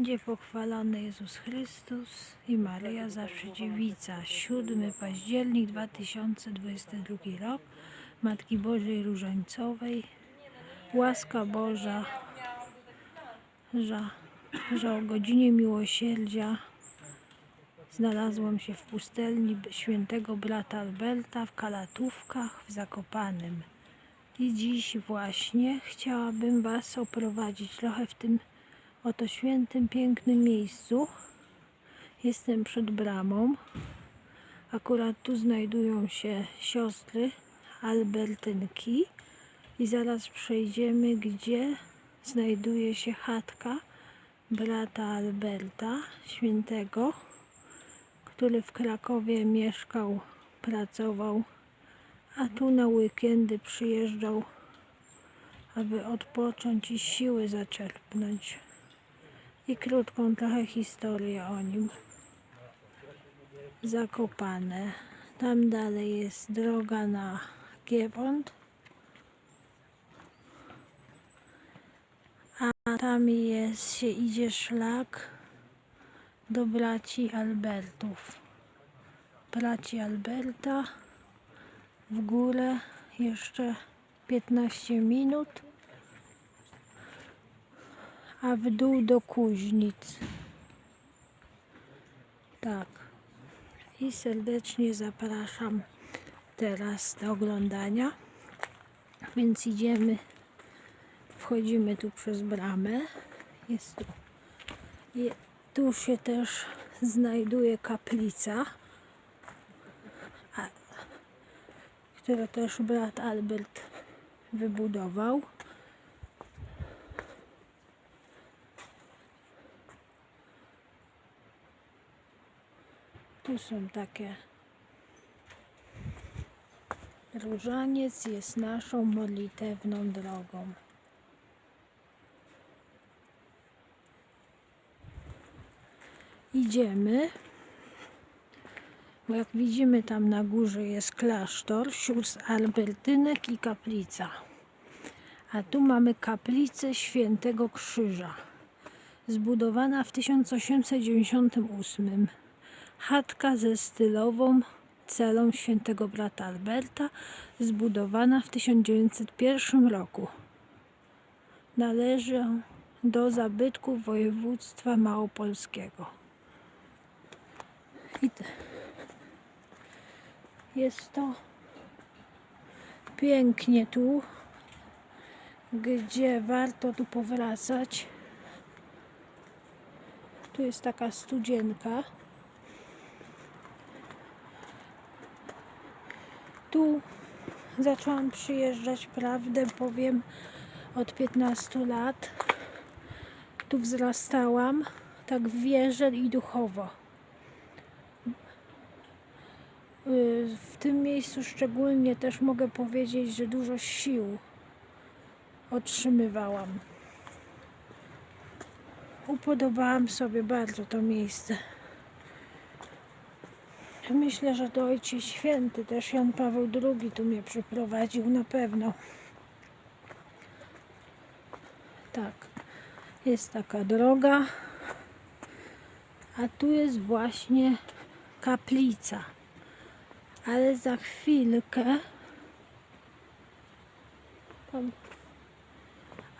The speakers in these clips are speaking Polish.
Będzie pochwalony Jezus Chrystus i Maryja Zawsze Dziewica. 7 październik 2022 rok. Matki Bożej Różańcowej. Łaska Boża, że, że o godzinie miłosierdzia znalazłam się w pustelni świętego brata Alberta w Kalatówkach w Zakopanem. I dziś właśnie chciałabym Was oprowadzić trochę w tym oto świętym, pięknym miejscu. Jestem przed bramą. Akurat tu znajdują się siostry Albertynki i zaraz przejdziemy, gdzie znajduje się chatka brata Alberta Świętego, który w Krakowie mieszkał, pracował, a tu na weekendy przyjeżdżał, aby odpocząć i siły zaczerpnąć. I krótką trochę historię o nim. Zakopane. Tam dalej jest droga na Giewont. A tam jest, się idzie szlak do braci Albertów. Braci Alberta w górę jeszcze 15 minut, a w dół do Kuźnic. Tak. I serdecznie zapraszam teraz do oglądania. Więc idziemy, wchodzimy tu przez bramę. Jest tu. Tu się też znajduje kaplica, a, którą też brat Albert wybudował. Tu są takie. Różaniec jest naszą modlitewną drogą. Idziemy. Jak widzimy tam na górze jest klasztor sióstr Albertynek i kaplica. A tu mamy kaplicę Świętego Krzyża. Zbudowana w 1898. Chatka ze stylową celą świętego brata Alberta, zbudowana w 1901 roku. Należy do zabytków województwa małopolskiego. Jest to pięknie tu, gdzie warto tu powracać. Tu jest taka studzienka. Tu zaczęłam przyjeżdżać, prawdę powiem, od 15 lat. Tu wzrastałam, tak w wierze i duchowo. Y, W tym miejscu szczególnie też mogę powiedzieć, że dużo sił otrzymywałam. Upodobałam sobie bardzo to miejsce. Myślę, że to Ojciec Święty, też Jan Paweł II tu mnie przyprowadził na pewno. Tak, jest taka droga, a tu jest właśnie kaplica. Ale za chwilkę.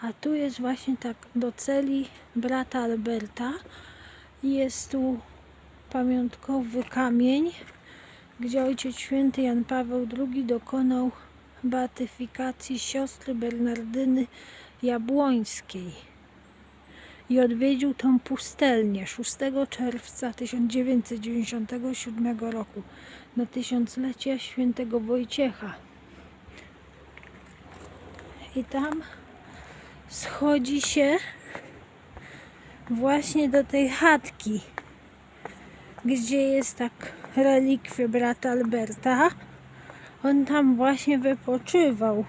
A tu jest właśnie tak do celi brata Alberta. Jest tu pamiątkowy kamień, gdzie Ojciec Święty Jan Paweł II dokonał beatyfikacji siostry Bernardyny Jabłońskiej i odwiedził tą pustelnię 6 czerwca 1997 roku na tysiąclecie świętego Wojciecha. I tam schodzi się właśnie do tej chatki, gdzie jest tak relikwie brata Alberta. On tam właśnie wypoczywał.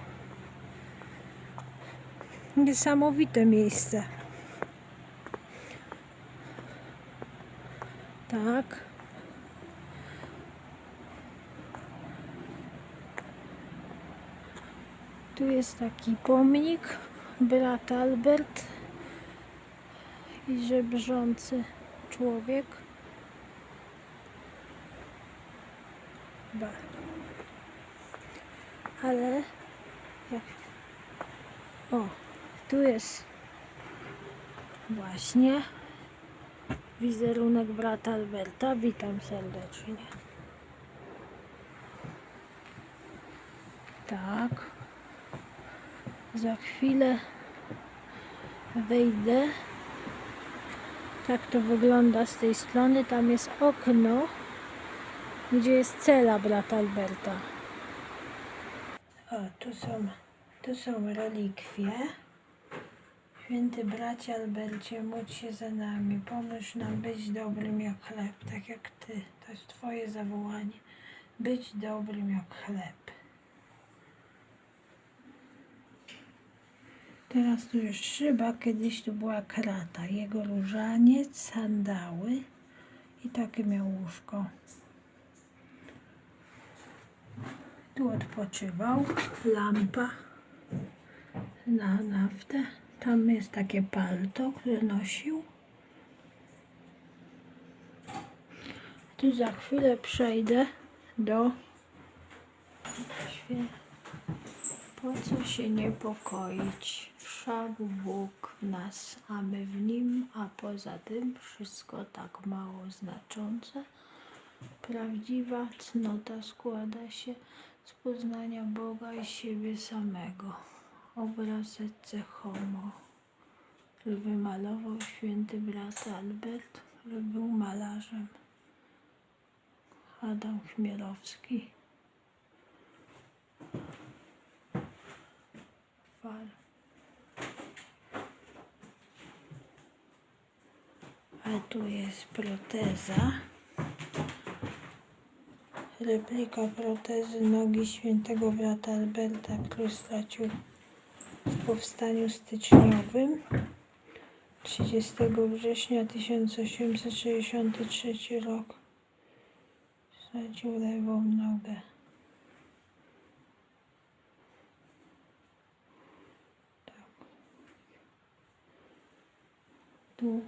Niesamowite miejsce. Tak. Tu jest taki pomnik, brat Albert i żebrzący człowiek. Ba. Ale jak... O, tu jest właśnie wizerunek brata Alberta. Witam serdecznie. Tak. Za chwilę wejdę. Tak to wygląda z tej strony. Tam jest okno, gdzie jest cela brata Alberta. O, tu są, tu są relikwie. Święty bracie Albercie, módl się za nami, pomóż nam być dobrym jak chleb, tak jak Ty. To jest Twoje zawołanie. Być dobrym jak chleb. Teraz tu jest szyba, kiedyś tu była krata. Jego różaniec, sandały i takie miał łóżko. Tu odpoczywał, lampa na naftę. Tam jest takie palto, które nosił. Tu za chwilę przejdę do po co się niepokoić? Wszak Bóg w nas, a my w Nim, a poza tym wszystko tak mało znaczące. Prawdziwa cnota składa się z poznania Boga i siebie samego. Obraz ecce homo, który wymalował święty brat Albert, który był malarzem. Adam Chmielowski. Fal. A tu jest proteza. Replika protezy nogi świętego brata Alberta, który stracił w powstaniu styczniowym 30 września 1863 rok. Stracił lewą nogę. Tak. Tu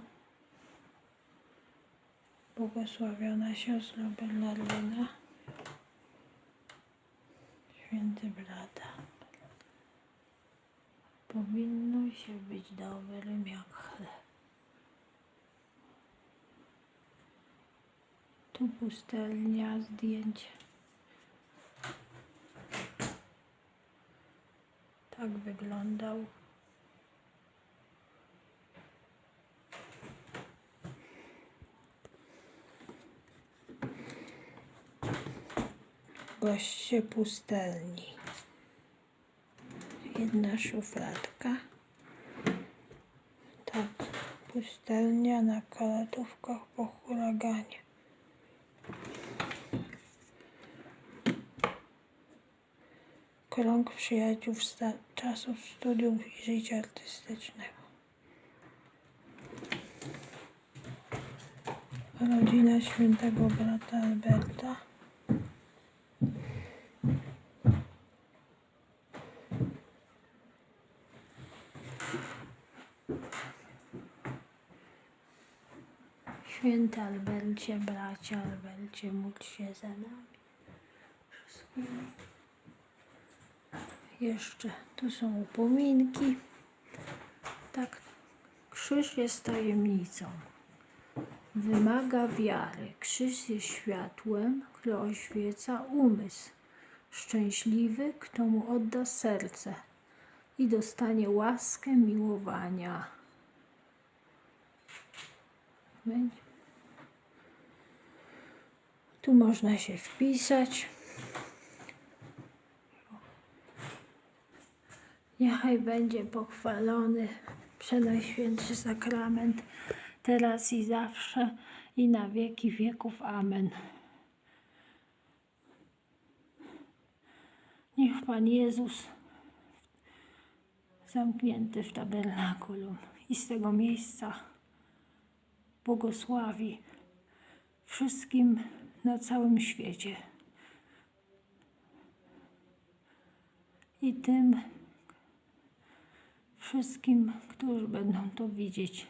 błogosławiona siostra Bernardyna, brata. Powinno się być dobrym jak chleb. Tu pustelnia, zdjęcie. Tak wyglądał. Goście pustelni. Jedna szufladka. Tak, pustelnia na kalatówkach po huraganie. Krąg przyjaciół czasów studiów i życia artystycznego. Rodzina świętego brata Alberta. Święty Albercie, bracie Albercie, módl się za nami. Jeszcze tu są upominki. Tak, krzyż jest tajemnicą. Wymaga wiary. Krzyż jest światłem, które oświeca umysł. Szczęśliwy, kto mu odda serce i dostanie łaskę miłowania. Będzie. Tu można się wpisać. Niechaj będzie pochwalony Przenajświętszy Sakrament, teraz i zawsze, i na wieki wieków. Amen. Niech Pan Jezus zamknięty w tabernakulum i z tego miejsca błogosławi wszystkim na całym świecie. I tym wszystkim, którzy będą to widzieć.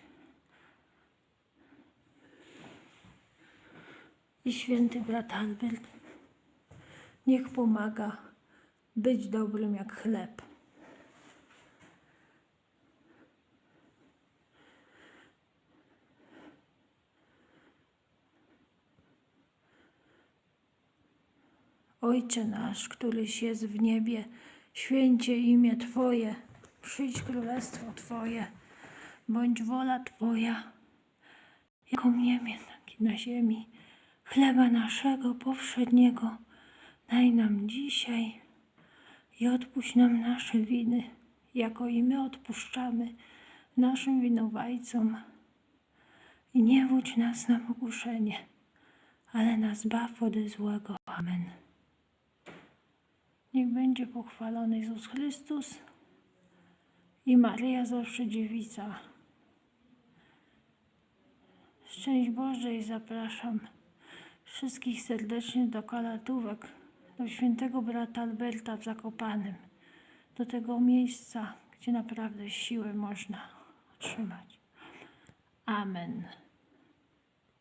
I święty brat Albert niech pomaga być dobrym jak chleb. Ojcze nasz, któryś jest w niebie, święcie imię Twoje, przyjdź królestwo Twoje, bądź wola Twoja, jako niebie, tak i na ziemi. Chleba naszego powszedniego daj nam dzisiaj i odpuść nam nasze winy, jako i my odpuszczamy naszym winowajcom. I nie wódź nas na pokuszenie, ale nas baw ode złego. Amen. Niech będzie pochwalony Jezus Chrystus i Maryja zawsze dziewica. Szczęść Boże i zapraszam wszystkich serdecznie do kalatówek, do świętego brata Alberta w Zakopanem, do tego miejsca, gdzie naprawdę siłę można otrzymać. Amen.